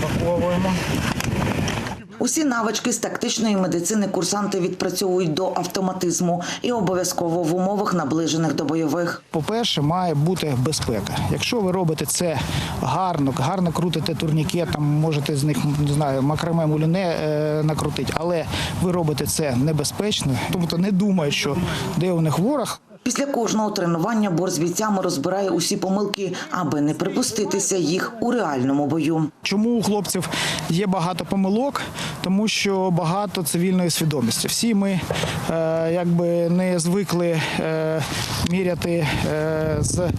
запаковуємо. Усі навички з тактичної медицини курсанти відпрацьовують до автоматизму і обов'язково в умовах наближених до бойових. По-перше, має бути безпека. Якщо ви робите це гарно, гарно крутите турнікет, там можете з них не знаю, макраме муліне е, накрутити, але ви робите це небезпечно, тобто не думають, що де у них ворог. Після кожного тренування бор з бійцями розбирає усі помилки, аби не припуститися їх у реальному бою. Чому у хлопців є багато помилок? Тому що багато цивільної свідомості. Всі ми е, якби не звикли е, міряти е, з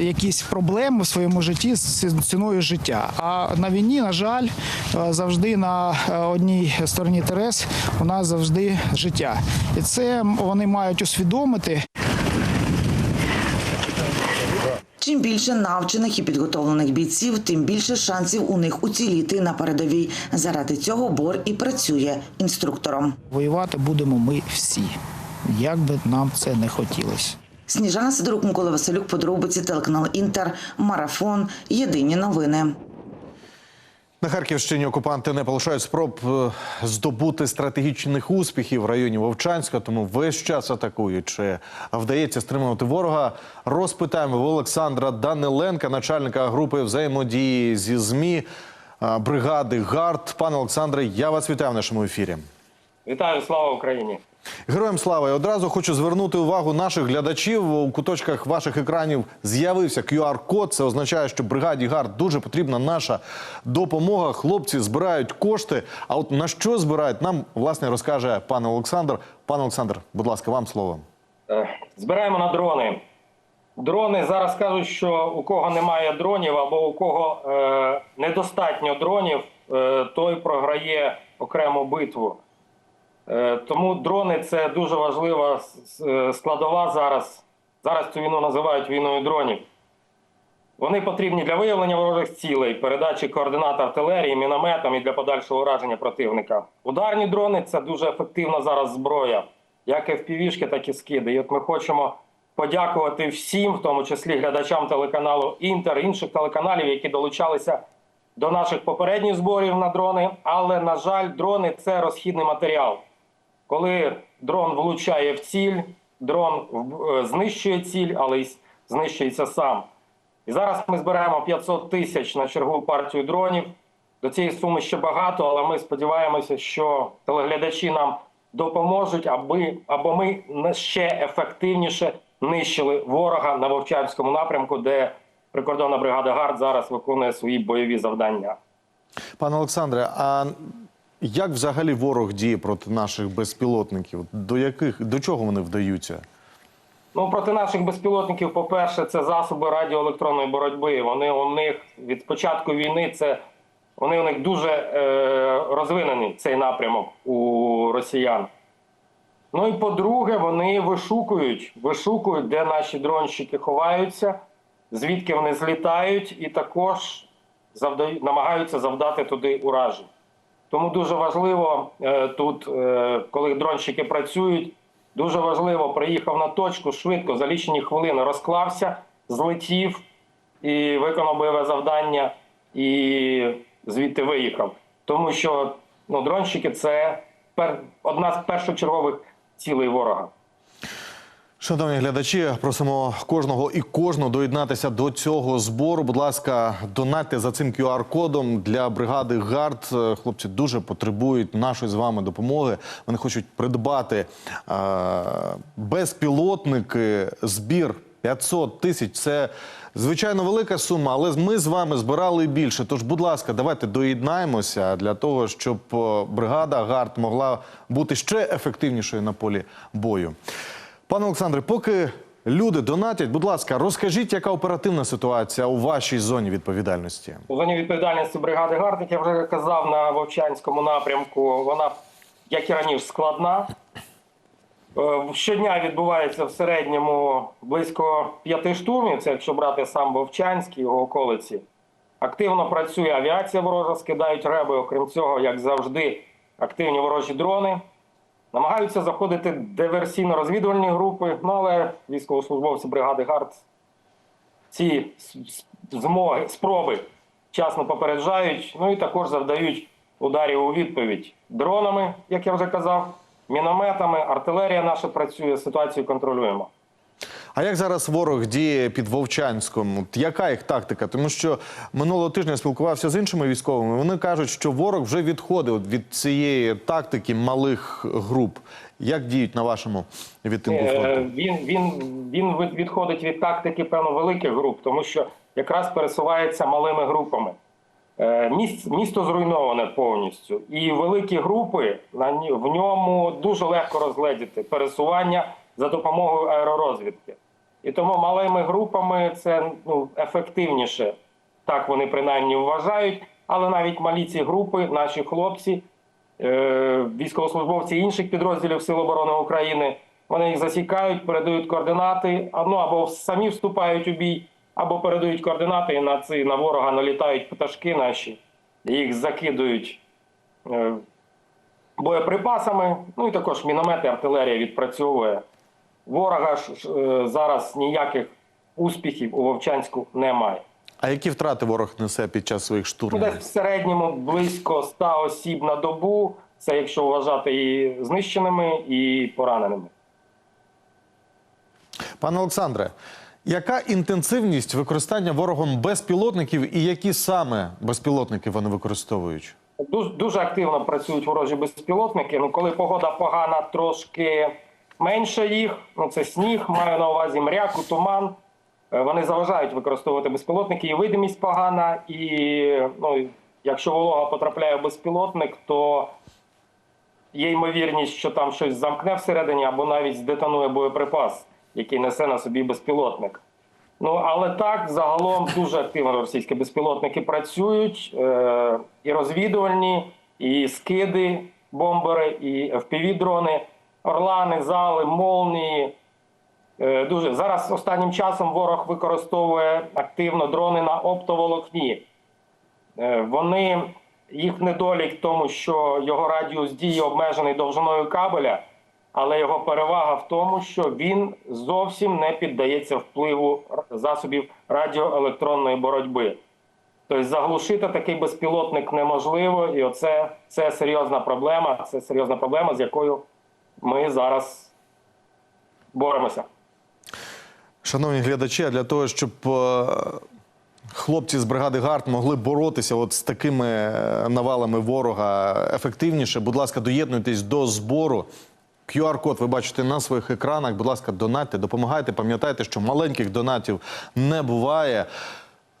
якісь проблеми в своєму житті з ціною життя. А на війні, на жаль, е, завжди на е, одній стороні терес у нас завжди життя. І це вони мають усвідомити. Чим більше навчених і підготовлених бійців, тим більше шансів у них уціліти на передовій. Заради цього бор і працює інструктором. Воювати будемо ми всі, як би нам це не хотілося. Сніжана Сидорук, Микола Василюк, подробиці, телеканал Інтер, Марафон, Єдині новини. На Харківщині окупанти не полишають спроб е, здобути стратегічних успіхів в районі Вовчанська, тому весь час атакують. Чи вдається стримувати ворога? Розпитаємо в Олександра Даниленка, начальника групи взаємодії зі змі е, бригади ГАРД. Пане Олександре, я вас вітаю в нашому ефірі. Вітаю, слава Україні! Героям слава! І одразу хочу звернути увагу наших глядачів. У куточках ваших екранів з'явився QR-код. Це означає, що бригаді ГАРД дуже потрібна наша допомога. Хлопці збирають кошти. А от на що збирають, нам власне розкаже пан Олександр. Пане Олександр, будь ласка, вам слово. Е, Збираємо на дрони. Дрони зараз кажуть, що у кого немає дронів або у кого е, недостатньо дронів, е, той програє окрему битву. Е, тому дрони це дуже важлива с- складова зараз. Зараз цю війну називають війною дронів. Вони потрібні для виявлення ворожих цілей, передачі координат артилерії, мінометам і для подальшого ураження противника. Ударні дрони це дуже ефективна зараз зброя, як FPV-шки, так і скиди. І от ми хочемо подякувати всім, в тому числі глядачам телеканалу Інтер, інших телеканалів, які долучалися до наших попередніх зборів на дрони. Але, на жаль, дрони це розхідний матеріал. Коли дрон влучає в ціль, дрон е, знищує ціль, але й знищується сам. І зараз ми збираємо 500 тисяч на чергову партію дронів. До цієї суми ще багато, але ми сподіваємося, що телеглядачі нам допоможуть, аби або ми ще ефективніше нищили ворога на Вовчанському напрямку, де прикордонна бригада ГАРД зараз виконує свої бойові завдання. Пане Олександре, а як взагалі ворог діє проти наших безпілотників? До яких до чого вони вдаються? Ну, проти наших безпілотників, по-перше, це засоби радіоелектронної боротьби. Вони у них від початку війни це вони у них дуже е, розвинений цей напрямок у росіян. Ну і по-друге, вони вишукують, вишукують, де наші дронщики ховаються, звідки вони злітають, і також завдають, намагаються завдати туди уражень. Тому дуже важливо е, тут, е, коли дронщики працюють, дуже важливо приїхав на точку швидко, за лічені хвилини розклався, злетів і виконав бойове завдання, і звідти виїхав. Тому що ну, дронщики це одна з першочергових цілей ворога. Шановні глядачі, просимо кожного і кожну доєднатися до цього збору. Будь ласка, донатьте за цим QR-кодом для бригади ГАРД. Е, Хлопці дуже потребують нашої з вами допомоги. Вони хочуть придбати е, безпілотники. Збір 500 тисяч. Це звичайно велика сума, але ми з вами збирали більше. Тож, будь ласка, давайте доєднаємося для того, щоб е, бригада ГАРД могла бути ще ефективнішою на полі бою. Пане Олександре, поки люди донатять, будь ласка, розкажіть, яка оперативна ситуація у вашій зоні відповідальності? У зоні відповідальності бригади ГАРД, як я вже казав, на Вовчанському напрямку, вона, як і раніше, складна. Е, Щодня відбувається в середньому близько п'яти штурмів, це якщо брати сам Вовчанськ і його околиці. Активно працює авіація ворожа, скидають реби, окрім цього, як завжди, активні ворожі дрони. Намагаються заходити диверсійно-розвідувальні групи, ну але військовослужбовці бригади ГАРД ці змоги, спроби вчасно попереджають, ну і також завдають ударів у відповідь дронами, як я вже казав, мінометами, артилерія наша працює, ситуацію контролюємо. А як зараз ворог діє під Вовчанськом? От Яка їх тактика? Тому що минулого тижня спілкувався з іншими військовими. Вони кажуть, що ворог вже відходив від цієї тактики малих груп. Як діють на вашому відтинку Е, фронту? Він, він, він відходить від тактики певно великих груп, тому що якраз пересувається малими групами. Е, Місто зруйноване повністю, і великі групи в ньому дуже легко розгледіти пересування за допомогою аеророзвідки. І тому малими групами це ну, ефективніше. Так вони принаймні вважають. Але навіть малі ці групи, наші хлопці, е, військовослужбовці інших підрозділів Сил оборони України. Вони їх засікають, передають координати, ну, або самі вступають у бій, або передають координати і на ці на ворога налітають пташки наші, їх закидують е, боєприпасами. Ну і також міномети, артилерія відпрацьовує. Ворога ж е, зараз ніяких успіхів у Вовчанську немає. А які втрати ворог несе під час своїх штурмів? Десь в середньому близько 100 осіб на добу. Це якщо вважати і знищеними, і пораненими. Пане Олександре, яка інтенсивність використання ворогом безпілотників і які саме безпілотники вони використовують? Дуже, дуже активно працюють ворожі безпілотники. Ну, коли погода погана, трошки менше їх. Ну, це сніг, маю на увазі мряку, туман. Е, Вони заважають використовувати безпілотники, і видимість погана, і ну, якщо волога потрапляє в безпілотник, то є ймовірність, що там щось замкне всередині або навіть здетонує боєприпас, який несе на собі безпілотник. Ну але так загалом дуже активно російські безпілотники працюють, е, і розвідувальні, і скиди, бомбери, і fpv дрони орлани, зали, молнії. Е, дуже зараз останнім часом ворог використовує активно дрони на оптоволокні. Е, Вони їх недолік тому, що його радіус дії обмежений довжиною кабеля, але його перевага в тому, що він зовсім не піддається впливу засобів радіоелектронної боротьби. Тобто заглушити такий безпілотник неможливо, і оце це серйозна проблема. Це серйозна проблема, з якою ми зараз боремося. Шановні глядачі, для того, щоб е, хлопці з бригади ГАРД могли боротися от з такими е, навалами ворога ефективніше, будь ласка, доєднуйтесь до збору. QR-код ви бачите на своїх екранах. Будь ласка, донатьте, допомагайте. Пам'ятайте, що маленьких донатів не буває.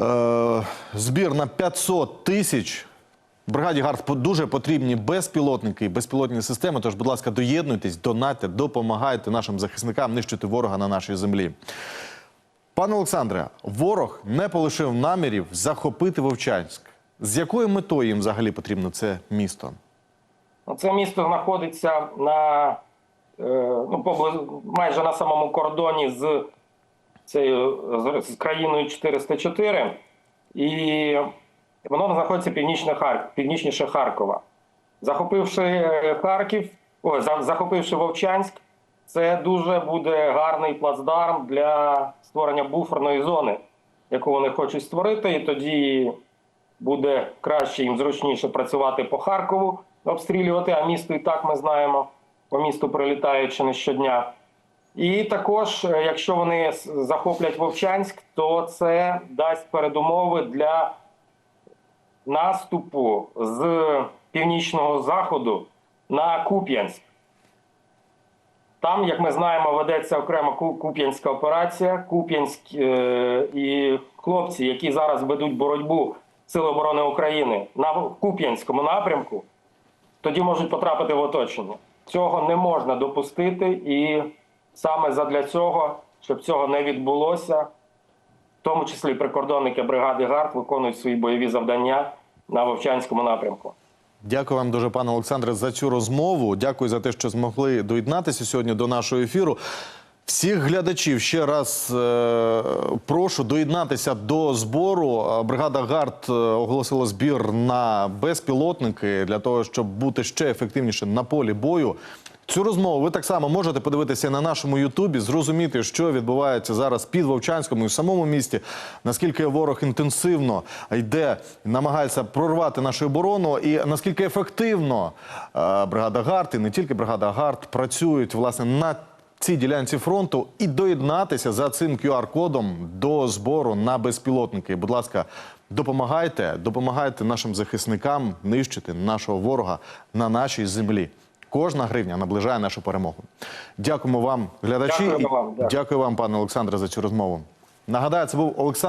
Е, збір на 500 тисяч. Бригаді ГАРД дуже потрібні безпілотники і безпілотні системи. Тож, будь ласка, доєднуйтесь, донатьте, допомагайте нашим захисникам нищити ворога на нашій землі. Пане Олександре, ворог не полишив намірів захопити Вовчанськ. З якою метою їм взагалі потрібно це місто? Ну, Це місто знаходиться на е, ну, майже на самому кордоні з цією з країною 404, і воно знаходиться північно Хар... північніше Харкова. Захопивши е, Харків, за- захопивши Вовчанськ, це дуже буде гарний плацдарм для створення буферної зони, яку вони хочуть створити, і тоді буде краще їм зручніше працювати по Харкову, обстрілювати, а місто і так ми знаємо, по місту прилітають чи не щодня. І також, е, якщо вони захоплять Вовчанськ, то це дасть передумови для наступу з північного заходу на Куп'янськ. Там, як ми знаємо, ведеться окрема Куп'янська операція. Куп'янськ е, і хлопці, які зараз ведуть боротьбу Сили оборони України на Куп'янському напрямку, тоді можуть потрапити в оточення. Цього не можна допустити, і саме задля цього, щоб цього не відбулося, в тому числі прикордонники бригади ГАРД виконують свої бойові завдання на Вовчанському напрямку. Дякую вам дуже, пане Олександре, за цю розмову. Дякую за те, що змогли доєднатися сьогодні до нашого ефіру. Всіх глядачів ще раз е, прошу доєднатися до збору. Е, Бригада ГАРД е, оголосила збір на безпілотники для того, щоб бути ще ефективніше на полі бою. Цю розмову ви так само можете подивитися на нашому Ютубі, зрозуміти, що відбувається зараз під Вовчанськом і в самому місті, наскільки ворог інтенсивно йде, намагається прорвати нашу оборону, і наскільки ефективно е, бригада ГАРД і не тільки бригада ГАРД працюють власне на цій ділянці фронту і доєднатися за цим QR-кодом до збору на безпілотники. Будь ласка, допомагайте, допомагайте нашим захисникам нищити нашого ворога на нашій землі. Кожна гривня наближає нашу перемогу. Дякуємо вам, глядачі. Дякую вам, дякую. дякую вам, пане Олександре, за цю розмову. Нагадаю, це був Олександр.